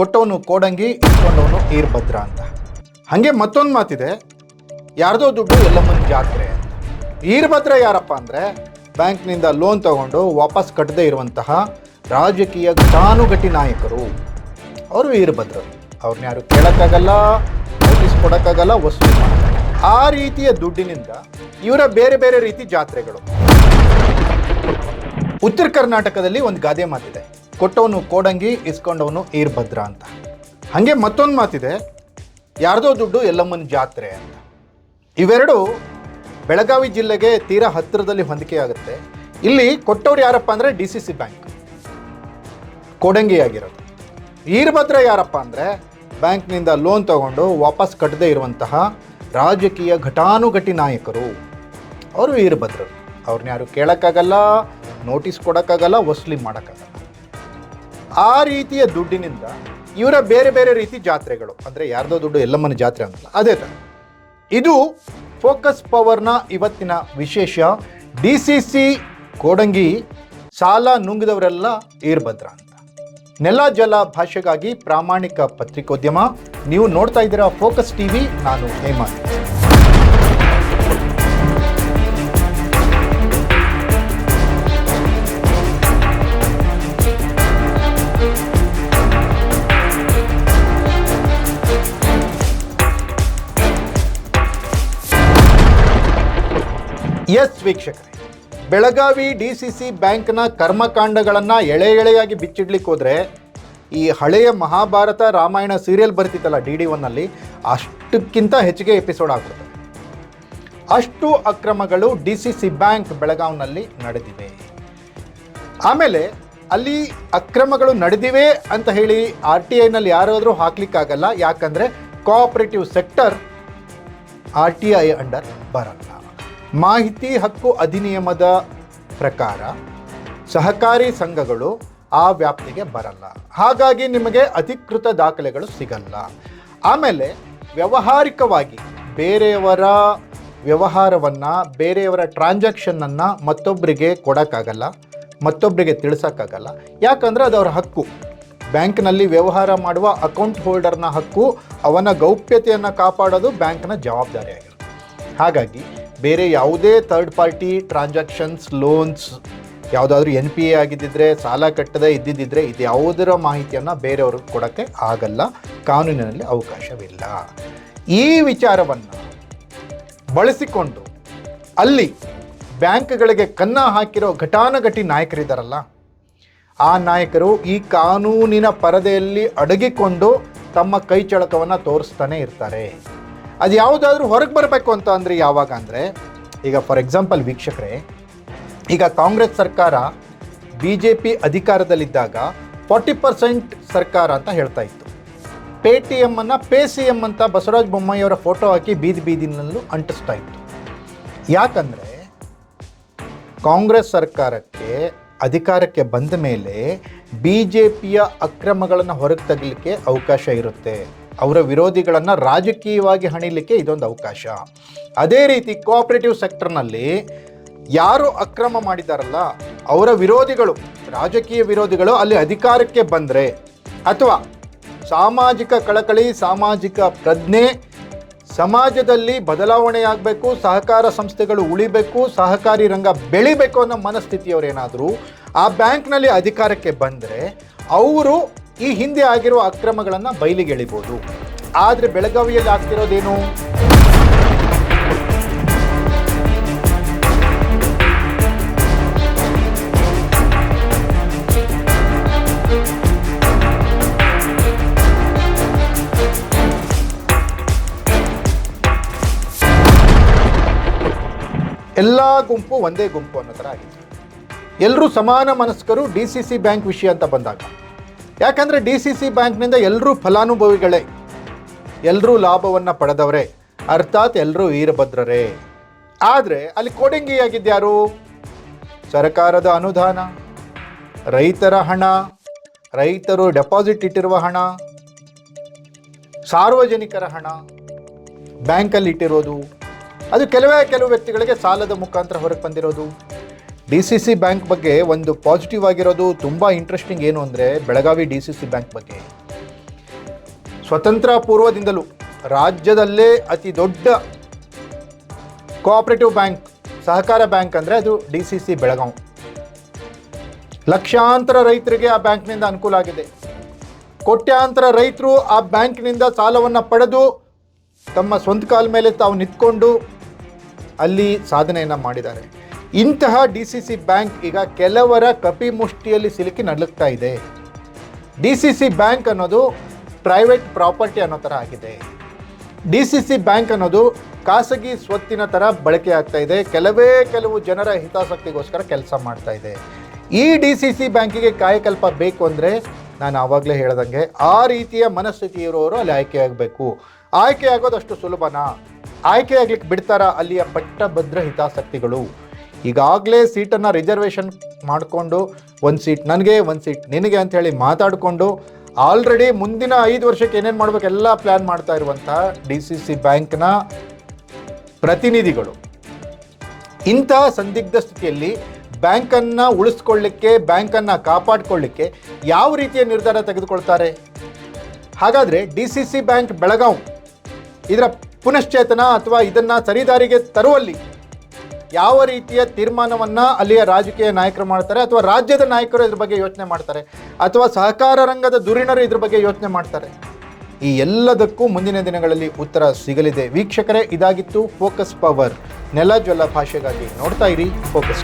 ಕೊಟ್ಟವನು ಕೋಡಂಗಿ, ಇಟ್ಕೊಂಡವನು ಈರ್ಭದ್ರ ಅಂತ. ಹಾಗೆ ಮತ್ತೊಂದು ಮಾತಿದೆ, ಯಾರ್ದೋ ದುಡ್ಡು ಎಲ್ಲಮ್ಮನ ಜಾತ್ರೆ ಅಂತ. ಈರ್ಭದ್ರ ಯಾರಪ್ಪ ಅಂದರೆ, ಬ್ಯಾಂಕ್ನಿಂದ ಲೋನ್ ತಗೊಂಡು ವಾಪಸ್ ಕಟ್ಟದೇ ಇರುವಂತಹ ರಾಜಕೀಯ ಘಟಾನುಘಟಿ ನಾಯಕರು. ಅವರು ವೀರಭದ್ರರು ಅವ್ರನ್ನ ಯಾರು ಕೇಳೋಕ್ಕಾಗಲ್ಲ ನೋಟಿಸ್ ಕೊಡೋಕ್ಕಾಗಲ್ಲ ವಸೂಲಿ ಆ ರೀತಿಯ ದುಡ್ಡಿನಿಂದ ಇವರ ಬೇರೆ ಬೇರೆ ರೀತಿ ಜಾತ್ರೆಗಳು. ಉತ್ತರ ಕರ್ನಾಟಕದಲ್ಲಿ ಒಂದು ಗಾದೆ ಮಾತಿದೆ. ಕೊಟ್ಟವನು ಕೋಡಂಗಿ, ಇಸ್ಕೊಂಡವನು ಈರ್ಭದ್ರ ಅಂತ. ಹಾಗೆ ಮತ್ತೊಂದು ಮಾತಿದೆ, ಯಾರ್ದೋ ದುಡ್ಡು ಎಲ್ಲಮ್ಮನ ಜಾತ್ರೆ ಅಂತ. ಇವೆರಡು ಬೆಳಗಾವಿ ಜಿಲ್ಲೆಗೆ ತೀರಾ ಹತ್ತಿರದಲ್ಲಿ ಹೊಂದಿಕೆಯಾಗುತ್ತೆ. ಇಲ್ಲಿ ಕೊಟ್ಟವ್ರು ಯಾರಪ್ಪ ಅಂದರೆ ಡಿ ಸಿ ಸಿ ಬ್ಯಾಂಕ್. ಆಗಿರೋದು. ಈರ್ಭದ್ರ ಯಾರಪ್ಪ ಅಂದರೆ ಬ್ಯಾಂಕ್ನಿಂದ ಲೋನ್ ತಗೊಂಡು ವಾಪಸ್ ಕಟ್ಟದೇ ಇರುವಂತಹ ರಾಜಕೀಯ ಘಟಾನುಘಟಿ ನಾಯಕರು. ಅವರು ವೀರಭದ್ರರು ಅವ್ರನ್ನ ಯಾರು ಕೇಳೋಕ್ಕಾಗಲ್ಲ, ನೋಟಿಸ್ ಕೊಡೋಕ್ಕಾಗಲ್ಲ ವಸೂಲಿ ಮಾಡೋಕ್ಕಾಗಲ್ಲ. ಆ ರೀತಿಯ ದುಡ್ಡಿನಿಂದ ಇವರ ಬೇರೆ ಬೇರೆ ರೀತಿ ಜಾತ್ರೆಗಳು. ಅಂದರೆ ಯಾರ್ದೋ ದುಡ್ಡು ಎಲ್ಲಮ್ಮನ ಜಾತ್ರೆ ಅಂತ ಅದೇ ಥರ ಇದು ಫೋಕಸ್ ಪವರ್ನ ಇವತ್ತಿನ ವಿಶೇಷ ಡಿ ಸಿ ಸಿ ಕೋಡಂಗಿ ಸಾಲ ನುಂಗಿದವರೆಲ್ಲ ಈರ್ಭದ್ರ ಅಂತ. ನೆಲ ಜಲ ಭಾಷೆಗಾಗಿ ಪ್ರಾಮಾಣಿಕ ಪತ್ರಿಕೋದ್ಯಮ. ನೀವು ನೋಡ್ತಾ ಇದ್ದೀರಾ ಫೋಕಸ್ ಟಿವಿ ನಾನು ಹೇಮಂತ್ ಎಸ್ ವೀಕ್ಷಕರೇ, ಬೆಳಗಾವಿ ಡಿ ಸಿ ಸಿ ಬ್ಯಾಂಕ್ನ ಕರ್ಮಕಾಂಡಗಳನ್ನು ಎಳೆ ಎಳೆಯಾಗಿ ಬಿಚ್ಚಿಡ್ಲಿಕ್ಕೆ ಹೋದರೆ ಈ ಹಳೆಯ ಮಹಾಭಾರತ ರಾಮಾಯಣ ಸೀರಿಯಲ್ ಬರ್ತಿತ್ತಲ್ಲ ಡಿ ಡಿ ಒನ್ನಲ್ಲಿ, ಅಷ್ಟಕ್ಕಿಂತ ಹೆಚ್ಚಿಗೆ ಎಪಿಸೋಡ್ ಆಗ್ತದೆ ಅಷ್ಟು ಅಕ್ರಮಗಳು ಡಿ ಸಿ ಸಿ ಬ್ಯಾಂಕ್ ಬೆಳಗಾವಿನಲ್ಲಿ ನಡೆದಿವೆ. ಆಮೇಲೆ ಅಲ್ಲಿ ಅಕ್ರಮಗಳು ನಡೆದಿವೆ ಅಂತ ಹೇಳಿ ಆರ್ ಟಿ ಐನಲ್ಲಿ ಯಾರಾದರೂ ಹಾಕ್ಲಿಕ್ಕಾಗಲ್ಲ, ಯಾಕಂದರೆ cooperative sector R T I under ಬರಲ್ಲ. ಮಾಹಿತಿ ಹಕ್ಕು ಅಧಿನಿಯಮದ ಪ್ರಕಾರ ಸಹಕಾರಿ ಸಂಘಗಳು ಆ ವ್ಯಾಪ್ತಿಗೆ ಬರಲ್ಲ. ಹಾಗಾಗಿ ನಿಮಗೆ ಅಧಿಕೃತ ದಾಖಲೆಗಳು ಸಿಗಲ್ಲ. ಆಮೇಲೆ ವ್ಯಾವಹಾರಿಕವಾಗಿ ಬೇರೆಯವರ ವ್ಯವಹಾರವನ್ನು, ಬೇರೆಯವರ ಟ್ರಾನ್ಸಾಕ್ಷನ್ನನ್ನು ಮತ್ತೊಬ್ಬರಿಗೆ ಕೊಡೋಕ್ಕಾಗಲ್ಲ ಮತ್ತೊಬ್ಬರಿಗೆ ತಿಳಿಸೋಕ್ಕಾಗಲ್ಲ. ಯಾಕಂದರೆ ಅದು ಅವರ ಹಕ್ಕು. ಬ್ಯಾಂಕ್ನಲ್ಲಿ ವ್ಯವಹಾರ ಮಾಡುವ ಅಕೌಂಟ್ ಹೋಲ್ಡರ್ನ ಹಕ್ಕು, ಅವನ ಗೌಪ್ಯತೆಯನ್ನು ಕಾಪಾಡೋದು ಬ್ಯಾಂಕ್ನ ಜವಾಬ್ದಾರಿಯಾಗಿರುತ್ತೆ. ಹಾಗಾಗಿ ಬೇರೆ ಯಾವುದೇ ಥರ್ಡ್ ಪಾರ್ಟಿ ಟ್ರಾನ್ಸಾಕ್ಷನ್ಸ್ ಲೋನ್ಸ್ ಯಾವುದಾದ್ರೂ ಎನ್ ಪಿ ಎ ಆಗಿದ್ದಿದ್ರೆ, ಸಾಲ ಕಟ್ಟದೇ ಇದ್ದಿದ್ದರೆ ಇದು ಯಾವುದರ ಮಾಹಿತಿಯನ್ನು ಬೇರೆಯವ್ರಿಗೆ ಕೊಡೋಕ್ಕೆ ಆಗಲ್ಲ. ಕಾನೂನಿನಲ್ಲಿ ಅವಕಾಶವಿಲ್ಲ. ಈ ವಿಚಾರವನ್ನು ಬಳಸಿಕೊಂಡು ಅಲ್ಲಿ ಬ್ಯಾಂಕ್ಗಳಿಗೆ ಕನ್ನ ಹಾಕಿರೋ ಘಟಾನುಘಟಿ ನಾಯಕರಿದ್ದಾರಲ್ಲ ಆ ನಾಯಕರು ಈ ಕಾನೂನಿನ ಪರದೆಯಲ್ಲಿ ಅಡಗಿಕೊಂಡು ತಮ್ಮ ಕೈ ಚಳಕವನ್ನು ತೋರಿಸ್ತಾನೆ ಇರ್ತಾರೆ. ಅದು ಯಾವುದಾದ್ರೂ ಹೊರಗೆ ಬರಬೇಕು ಅಂತ ಅಂದರೆ ಯಾವಾಗ ಅಂದರೆ, ಈಗ ಫಾರ್ ಎಕ್ಸಾಂಪಲ್ ವೀಕ್ಷಕರೇ, ಈಗ ಕಾಂಗ್ರೆಸ್ ಸರ್ಕಾರ ಬಿ ಜೆ ಪಿ ಅಧಿಕಾರದಲ್ಲಿದ್ದಾಗ ಫಾರ್ಟಿ ಪರ್ಸೆಂಟ್ ಸರ್ಕಾರ ಅಂತ ಹೇಳ್ತಾ ಇತ್ತು. ಪೇ ಟಿ ಎಮ್ಮನ್ನು ಪೇ ಸಿ ಎಂ ಅಂತ ಬಸವರಾಜ ಬೊಮ್ಮಾಯಿಯವರ ಫೋಟೋ ಹಾಕಿ ಬೀದಿ ಬೀದಿನಲ್ಲೂ ಅಂಟಿಸ್ತಾ ಇತ್ತು. ಯಾಕಂದರೆ, ಕಾಂಗ್ರೆಸ್ ಸರ್ಕಾರಕ್ಕೆ, ಅಧಿಕಾರಕ್ಕೆ ಬಂದ ಮೇಲೆ ಬಿ ಜೆ ಪಿಯ ಅಕ್ರಮಗಳನ್ನು ಹೊರಗೆ ತೆಗಲಿಕ್ಕೆ ಅವಕಾಶ ಇರುತ್ತೆ. ಅವರ ವಿರೋಧಿಗಳನ್ನು ರಾಜಕೀಯವಾಗಿ ಹಣಿಲಿಕ್ಕೆ ಇದೊಂದು ಅವಕಾಶ. ಅದೇ ರೀತಿ ಕೋಆಪರೇಟಿವ್ ಸೆಕ್ಟರ್ನಲ್ಲಿ ಯಾರು ಅಕ್ರಮ ಮಾಡಿದಾರಲ್ಲ, ಅವರ ವಿರೋಧಿಗಳು, ರಾಜಕೀಯ ವಿರೋಧಿಗಳು ಅಲ್ಲಿ ಅಧಿಕಾರಕ್ಕೆ ಬಂದರೆ ಅಥವಾ ಸಾಮಾಜಿಕ ಕಳಕಳಿ, ಸಾಮಾಜಿಕ ಪ್ರಜ್ಞೆ, ಸಮಾಜದಲ್ಲಿ ಬದಲಾವಣೆಯಾಗಬೇಕು ಸಹಕಾರ ಸಂಸ್ಥೆಗಳು ಉಳಿಬೇಕು, ಸಹಕಾರಿ ರಂಗ ಬೆಳಿಬೇಕು ಅನ್ನೋ ಮನಸ್ಥಿತಿಯವರೇನಾದರೂ ಆ ಬ್ಯಾಂಕ್ನಲ್ಲಿ ಅಧಿಕಾರಕ್ಕೆ ಬಂದರೆ, ಅವರು ಈ ಹಿಂದೆ ಆಗಿರುವ ಅಕ್ರಮಗಳನ್ನು ಬಯಲಿಗೆ ಎಳಿಬೋದು. ಆದರೆ ಬೆಳಗಾವಿಯಲ್ಲಿ ಆಗ್ತಿರೋದೇನು? ಎಲ್ಲ ಗುಂಪು ಒಂದೇ ಗುಂಪು ಅನ್ನೋ ಥರ ಆಗಿದೆ ಎಲ್ಲರೂ ಸಮಾನ ಮನಸ್ಕರು ಡಿ ಸಿ ಸಿ ಬ್ಯಾಂಕ್ ವಿಷಯ ಅಂತ ಬಂದಾಗ. ಯಾಕಂದರೆ ಡಿ ಸಿ ಸಿ ಬ್ಯಾಂಕ್ನಿಂದ ಎಲ್ಲರೂ ಫಲಾನುಭವಿಗಳೇ. ಎಲ್ಲರೂ ಲಾಭವನ್ನು ಪಡೆದವರೇ. ಅರ್ಥಾತ್ ಎಲ್ಲರೂ ವೀರಭದ್ರರೇ. ಆದರೆ ಅಲ್ಲಿ ಕೋಡಿಂಗಿಯಾಗಿದ್ದ್ಯಾರು? ಸರ್ಕಾರದ ಅನುದಾನ, ರೈತರ ಹಣ, ರೈತರು ಡೆಪಾಸಿಟ್ ಇಟ್ಟಿರುವ ಹಣ, ಸಾರ್ವಜನಿಕರ ಹಣ, ಬ್ಯಾಂಕಲ್ಲಿ ಇಟ್ಟಿರೋದು, ಅದು ಕೆಲವೇ ಕೆಲವು ವ್ಯಕ್ತಿಗಳಿಗೆ ಸಾಲದ ಮುಖಾಂತರ ಹೊರಗೆ ಬಂದಿರೋದು. ಡಿ ಸಿ ಸಿ ಬ್ಯಾಂಕ್ ಬಗ್ಗೆ ಒಂದು ಪಾಸಿಟಿವ್ ಆಗಿರೋದು ತುಂಬ ಇಂಟ್ರೆಸ್ಟಿಂಗ್ ಏನು ಅಂದರೆ Belagavi D C C bank ಬಗ್ಗೆ. ಸ್ವತಂತ್ರ ಪೂರ್ವದಿಂದಲೂ ರಾಜ್ಯದಲ್ಲೇ ಅತಿ ದೊಡ್ಡ ಕೋಆಪರೇಟಿವ್ ಬ್ಯಾಂಕ್ ಸಹಕಾರ ಬ್ಯಾಂಕ್ ಅಂದರೆ ಅದು ಡಿ ಸಿ ಸಿ ಬೆಳಗಾವಿ. ಲಕ್ಷಾಂತರ ರೈತರಿಗೆ ಆ ಬ್ಯಾಂಕ್ನಿಂದ ಅನುಕೂಲ ಆಗಿದೆ. ಕೋಟ್ಯಾಂತರ ರೈತರು ಆ ಬ್ಯಾಂಕ್ನಿಂದ ಸಾಲವನ್ನು ಪಡೆದು ತಮ್ಮ ಸ್ವಂತ ಕಾಲ ಮೇಲೆ ತಾವು ನಿಂತ್ಕೊಂಡು ಅಲ್ಲಿ ಸಾಧನೆಯನ್ನು ಮಾಡಿದ್ದಾರೆ. ಇಂತಹ ಡಿ ಸಿ ಸಿ ಬ್ಯಾಂಕ್ ಈಗ ಕೆಲವರ ಕಪಿಮುಷ್ಟಿಯಲ್ಲಿ ಸಿಲುಕಿ ನಡಲುತ್ತಾ ಇದೆ. ಡಿ ಸಿ ಸಿ ಬ್ಯಾಂಕ್ ಅನ್ನೋದು ಪ್ರೈವೇಟ್ ಪ್ರಾಪರ್ಟಿ ಅನ್ನೋ ಥರ ಆಗಿದೆ. ಡಿ ಸಿ ಸಿ ಬ್ಯಾಂಕ್ ಅನ್ನೋದು ಖಾಸಗಿ ಸ್ವತ್ತಿನ ಥರ ಬಳಕೆ ಆಗ್ತಾ ಇದೆ. ಕೆಲವೇ ಕೆಲವು ಜನರ ಹಿತಾಸಕ್ತಿಗೋಸ್ಕರ ಕೆಲಸ ಮಾಡ್ತಾ ಇದೆ. ಈ ಡಿ ಸಿ ಸಿ ಬ್ಯಾಂಕಿಗೆ ಕಾಯಕಲ್ಪ ಬೇಕು ಅಂದರೆ ನಾನು ಆವಾಗಲೇ ಹೇಳ್ದಂಗೆ ಆ ರೀತಿಯ ಮನಸ್ಥಿತಿ ಇರೋರು ಅಲ್ಲಿ ಆಯ್ಕೆಯಾಗಬೇಕು ಆಯ್ಕೆ ಸುಲಭನಾ? ಆಯ್ಕೆ ಆಗ್ಲಿಕ್ಕೆ ಬಿಡ್ತಾರ ಅಲ್ಲಿಯ ಪಟ್ಟಭದ್ರ ಹಿತಾಸಕ್ತಿಗಳು? ಈಗಾಗಲೇ ಸೀಟನ್ನು ರಿಸರ್ವೇಷನ್ ಮಾಡಿಕೊಂಡು ಒಂದು ಸೀಟ್ ನನಗೆ, ಒಂದು ಸೀಟ್ ನಿನಗೆ ಅಂಥೇಳಿ ಮಾತಾಡಿಕೊಂಡು ಆಲ್ರೆಡಿ ಮುಂದಿನ ಐದು ವರ್ಷಕ್ಕೆ ಏನೇನು ಮಾಡಬೇಕೆಲ್ಲ ಪ್ಲ್ಯಾನ್ ಮಾಡ್ತಾ ಇರುವಂಥ ಡಿ ಸಿ ಸಿ ಬ್ಯಾಂಕ್ನ ಪ್ರತಿನಿಧಿಗಳು. ಇಂತಹ ಸಂದಿಗ್ಧ ಸ್ಥಿತಿಯಲ್ಲಿ ಬ್ಯಾಂಕನ್ನು ಉಳಿಸ್ಕೊಳ್ಳಿಕ್ಕೆ, ಬ್ಯಾಂಕನ್ನು ಕಾಪಾಡಿಕೊಳ್ಳಿಕ್ಕೆ ಯಾವ ರೀತಿಯ ನಿರ್ಧಾರ ತೆಗೆದುಕೊಳ್ತಾರೆ? ಹಾಗಾದರೆ D C C bank Belagavi ಇದರ ಪುನಶ್ಚೇತನ ಅಥವಾ ಇದನ್ನು ಸರಿದಾರಿಗೆ ತರುವಲ್ಲಿ ಯಾವ ರೀತಿಯ ತೀರ್ಮಾನವನ್ನು ಅಲ್ಲಿಯ ರಾಜಕೀಯ ನಾಯಕರು ಮಾಡ್ತಾರೆ ಅಥವಾ ರಾಜ್ಯದ ನಾಯಕರು ಇದ್ರ ಬಗ್ಗೆ ಯೋಚನೆ ಮಾಡ್ತಾರೆ ಅಥವಾ ಸಹಕಾರ ರಂಗದ ಧುರೀಣರು ಇದ್ರ ಬಗ್ಗೆ ಯೋಚನೆ ಮಾಡ್ತಾರೆ? ಈ ಎಲ್ಲದಕ್ಕೂ ಮುಂದಿನ ದಿನಗಳಲ್ಲಿ ಉತ್ತರ ಸಿಗಲಿದೆ. ವೀಕ್ಷಕರೇ, ಇದಾಗಿತ್ತು ಫೋಕಸ್ ಪವರ್ ನೆಲ, ಜ್ವಲ ಭಾಷೆಗಾಗಿ ನೋಡ್ತಾ ಇರಿ ಫೋಕಸ್